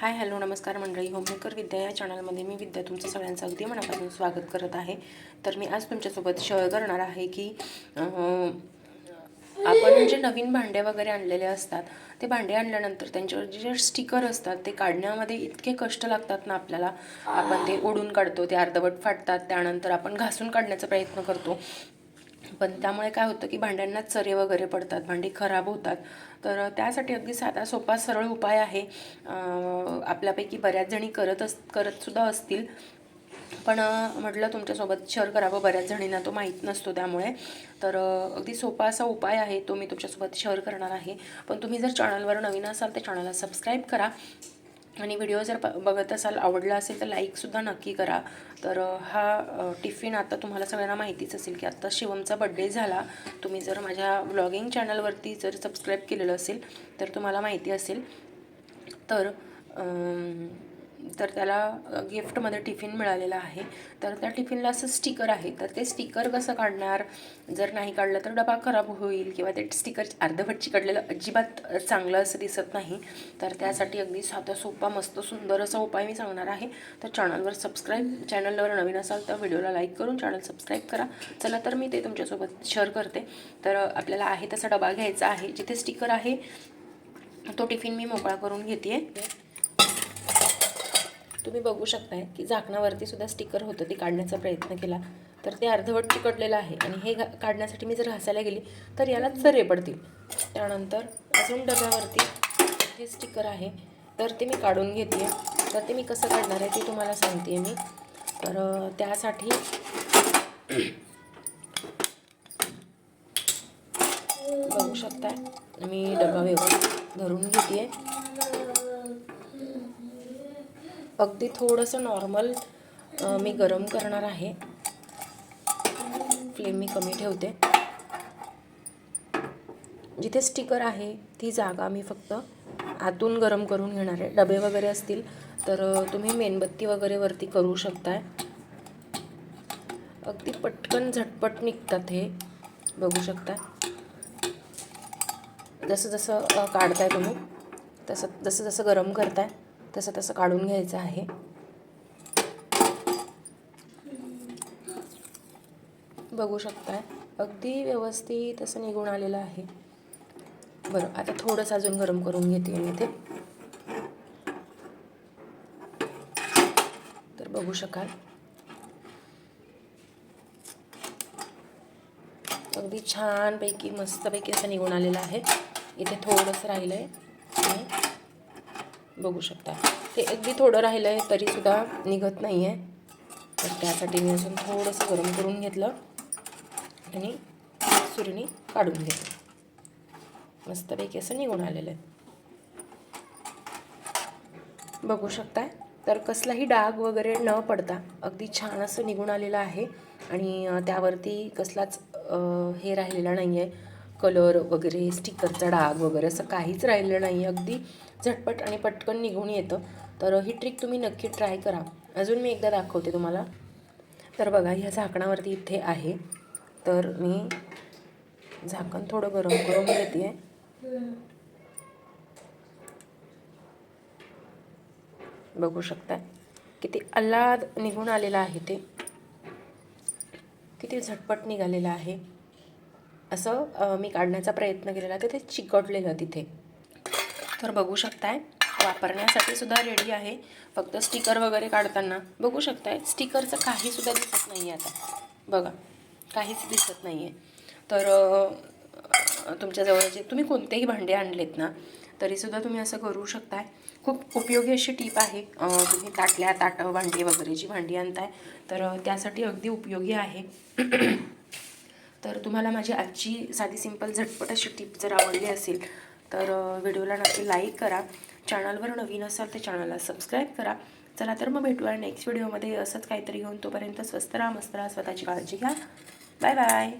Hi hello नमस्कार मंडळी. Homemaker विद्या या चॅनलमध्ये मी विद्या तुमचं सगळ्यांचं अगदी मनापासून स्वागत करत आहे. तर मी आज तुमच्यासोबत शेअर करणार आहे की आपण जे नवीन भांडे वगैरे आणलेले असतात ते भांडे आणल्यानंतर त्यांच्यावर जे स्टिकर असतात ते काढण्यामध्ये इतके कष्ट लागतात ना आपल्याला. आपण ते ओढून काढतो ते अर्धवट फाटतात त्यानंतर आपण घासून काढण्याचा प्रयत्न करतो. पण त्यामुळे काय होतं की भांड्यांना चरे वगैरे पडतात भांडी खराब होतात. तर त्यासाठी अगदी साधा सोपा सरळ उपाय आहे. आपल्यापैकी बऱ्याच जणी करत अस करतसुद्धा असतील. पण म्हटलं तुमच्यासोबत शेअर करावं बऱ्याच जणींना तो माहीत नसतो त्यामुळे. तर अगदी सोपा असा उपाय आहे तो मी तुमच्यासोबत शेअर करणार आहे. पण तुम्ही जर चॅनलवर नवीन असाल तर चॅनलला सबस्क्राईब करा. आणि व्हिडिओ जर प बघत असाल आवडला असेल तर लाईकसुद्धा नक्की करा. तर हा टिफिन आता तुम्हाला सगळ्यांना माहितीच असेल की आत्ता शिवमचा बड्डे झाला. तुम्ही जर माझ्या ब्लॉगिंग चॅनलवरती जर सबस्क्राईब केलेलं असेल तर तुम्हाला माहिती असेल. तर तर त्याला गिफ्टमध्ये टिफिन मिळालेला आहे. तर त्या टिफिनला असं स्टिकर आहे. तर ते स्टिकर कसं काढणार? जर नाही काढलं तर डबा खराब होईल किंवा ते स्टिकर अर्धवट चिकडलेलं अजिबात चांगलं असं दिसत नाही. तर त्यासाठी अगदी साधा सोपा मस्त सुंदर असा उपाय मी सांगणार आहे. तर चॅनलवर सबस्क्राईब चॅनलवर नवीन असाल तर व्हिडिओला लाईक करून चॅनल सबस्क्राईब करा. चला तर मी ते तुमच्यासोबत शेअर करते. तर आपल्याला आहे तसा डबा घ्यायचा आहे. जिथे स्टिकर आहे तो टिफिन मी मोकळा करून घेते तुम्ही बघू शकताय की झाकणावरती सुद्धा स्टिकर होतं ते काढण्याचा प्रयत्न केला. तर ते अर्धवट चिकटलेलं आहे आणि हे घा- काढण्यासाठी मी जर घासायला गेली तर याला चरे पडतील. त्यानंतर अजून डब्यावरती हे स्टिकर आहे. तर ते मी काढून घेते तर ते मी कसं काढणार आहे ते तुम्हाला सांगते मी. तर त्यासाठी बघू शकताय. मी डबा व्यवस्थित धरून घेते अगदी थोडंसं नॉर्मल मी गरम करणार आहे. फ्लेम मी कमी ठेवते. जिथे स्टिकर आहे ती जागा मी फक्त आतून गरम करून घेणार आहे. डबे वगैरे असतील तर तुम्ही मेणबत्ती वगैरे वरती करू शकताय. अगदी पटकन झटपट निघतात हे. बघू शकता. जसं जसं काढताय तुम्ही तसं जसं जसं गरम करताय. तसं तसं काढून घ्यायचं आहे. बघू शकताय. अगदी व्यवस्थित असं निघून आलेलं आहे. बरं आता थोडंसं अजून गरम करून घेते मी ते तर बघू शकाल. अगदी छानपैकी मस्तपैकी असं निघून आलेलं आहे. इथे थोडंसं राहिलं आहे बघू शकता. ते अगदी थोडं राहिलं आहे तरीसुद्धा निघत नाही आहे तर त्यासाठी मी अजून थोडंसं गरम करून घेतलं आणि सुरणी काढून घेतलं. मस्तपैकी असं निघून आलेलं आहे. बघू शकताय? तर कसलाही डाग वगैरे न पडता अगदी छान असं निघून आलेलं आहे. आणि त्यावरती कसलाच हे राहिलेला नाही आहे कलर वगैरे स्टिकरचा डाग वगैरे असं काहीच राहिलं नाही. अगदी झटपट आणि पटकन निघून येतं. तर ही ट्रिक तुम्ही नक्की ट्राय करा. अजून मी एकदा दाखवते तुम्हाला. तर बघा ह्या झाकणावरती इथे आहे. तर मी झाकण थोडं गरम करून घेते आहे बघू शकता किती अल्लाद निघून आलेला आहे ते. किती झटपट निघालेलं आहे. असं मी काढण्याचा प्रयत्न केलेला तर ते चिकटलेलं तिथे. तर बघू शकताय वापरण्यासाठी सुद्धा रेडी आहे. फक्त स्टिकर वगैरे काढताना बघू शकताय स्टिकरचं काहीसुद्धा दिसत नाही आहे आता. बघा काहीच दिसत नाही आहे तर तुमच्याजवळ जे तुम्ही कोणतेही भांडे आणलेत ना तरीसुद्धा तुम्ही असं करू शकताय. खूप उपयोगी अशी टीप आहे तुम्ही ताटल्या ताटं भांडी वगैरे जी भांडी आणताय तर त्यासाठी अगदी उपयोगी आहे. तुम्हाला माझी आजची साधी सिंपल झटपट अशी टीप जर आवडली असेल तर व्हिडिओला नक्की लाईक करा. चॅनलवर नवीन असाल तर चॅनलला सबस्क्राईब करा. चला तर मग भेटूया नेक्स्ट व्हिडिओमध्ये असंच काहीतरी घेऊन तोपर्यंत स्वस्त राहा मस्त राहा स्वतःची काळजी घ्या. Bye bye